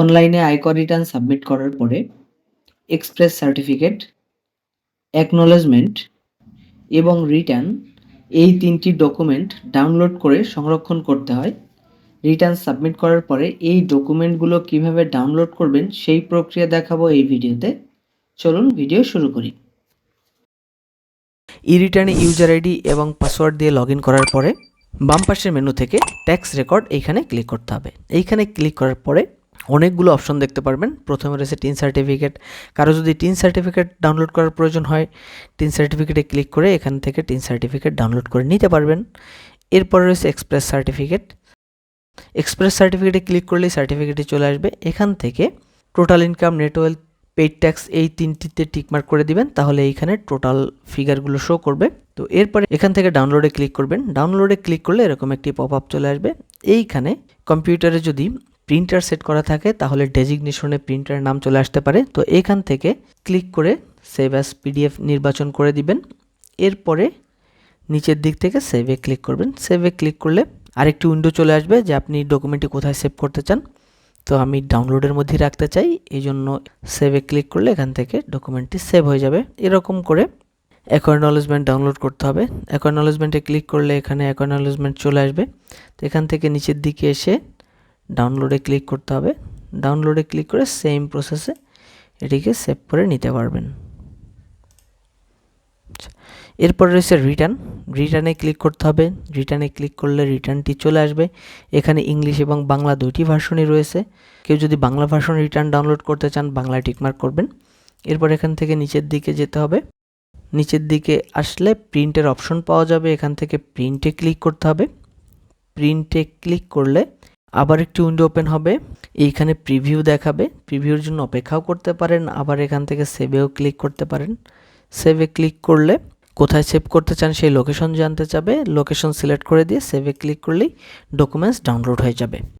অনলাইনে আয়কর return submit করার পরে এক্সপ্রেস সার্টিফিকেট অ্যাকনোলেজমেন্ট এবং রিটার্ন এই তিনটি ডকুমেন্ট ডাউনলোড করে সংরক্ষণ করতে হয়। রিটার্ন সাবমিট করার পরে এই ডকুমেন্টগুলো কীভাবে ডাউনলোড করবেন সেই প্রক্রিয়া দেখাবো এই ভিডিওতে। চলুন ভিডিও শুরু করি। ই রিটার্নে ইউজার আইডি এবং পাসওয়ার্ড দিয়ে লগ করার পরে বাম পাশের মেনু থেকে ট্যাক্স রেকর্ড এইখানে ক্লিক করতে হবে। এইখানে ক্লিক করার পরে অনেকগুলো অপশন দেখতে পারবেন। প্রথমে রয়েছে টিন সার্টিফিকেট কারও যদি টিন সার্টিফিকেট ডাউনলোড করার প্রয়োজন হয়, টিন সার্টিফিকেটে ক্লিক করে এখান থেকে টিন সার্টিফিকেট ডাউনলোড করে নিতে পারবেন। এরপরে রয়েছে এক্সপ্রেস সার্টিফিকেট এক্সপ্রেস সার্টিফিকেটে ক্লিক করলেই সার্টিফিকেটে চলে আসবে। এখান থেকে total income net wealth paid tax এই তিনটিতে টিকমার্ক করে দিবেন। তাহলে এইখানে টোটাল ফিগারগুলো শো করবে। তো এরপরে এখান থেকে ডাউনলোডে ক্লিক করবেন। ডাউনলোডে ক্লিক করলে এরকম একটি পপ আপ চলে আসবে। এইখানে কম্পিউটারে যদি প্রিন্টার সেট করা থাকে, তাহলে ডেজিগনেশনে প্রিন্টারের নাম চলে আসতে পারে। তো এখান থেকে ক্লিক করে সেভ অ্যাস পিডিএফ নির্বাচন করে দিবেন। এরপরে নিচের দিক থেকে সেভে ক্লিক করবেন। সেভে ক্লিক করলে আরেকটি উইন্ডো চলে আসবে যে আপনি ডকুমেন্টটি কোথায় সেভ করতে চান। তো আমি ডাউনলোডের মধ্যেই রাখতে চাই এই জন্য সেভে ক্লিক করলে এখান থেকে ডকুমেন্টটি সেভ হয়ে যাবে। এরকম করে অ্যাকনোলেজমেন্ট ডাউনলোড করতে হবে। অ্যাকনোলেজমেন্টে ক্লিক করলে এখানে অ্যাকনোলেজমেন্ট চলে আসবে। তো এখান থেকে নিচের দিকে এসে ডাউনলোডে ক্লিক করতে হবে। ডাউনলোডে ক্লিক করে সেম প্রসেসে এটিকে সেভ করে নিতে পারবেন। এরপর রয়েছে রিটার্ন রিটার্নে ক্লিক করতে হবে। রিটার্নে ক্লিক করলে রিটার্নটি চলে আসবে। এখানে ইংলিশ এবং বাংলা দুইটি ভার্সনই রয়েছে। কেউ যদি বাংলা ভার্সন রিটার্ন ডাউনলোড করতে চান, বাংলায় টিকমার্ক করবেন। এরপর এখান থেকে নিচের দিকে যেতে হবে। নিচের দিকে আসলে প্রিন্টের অপশন পাওয়া যাবে। এখান থেকে প্রিন্টে ক্লিক করতে হবে। প্রিন্টে ক্লিক করলে আবার একটি উইন্ডো ওপেন হবে। এইখানে প্রিভিউ দেখাবে। প্রিভিউর জন্য অপেক্ষাও করতে পারেন, আবার এখান থেকে সেভেও ক্লিক করতে পারেন। সেভে ক্লিক করলে কোথায় সেভ করতে চান সেই লোকেশন জানতে চাবে। লোকেশন সিলেক্ট করে দিয়ে সেভে ক্লিক করলেই ডকুমেন্টস ডাউনলোড হয়ে যাবে।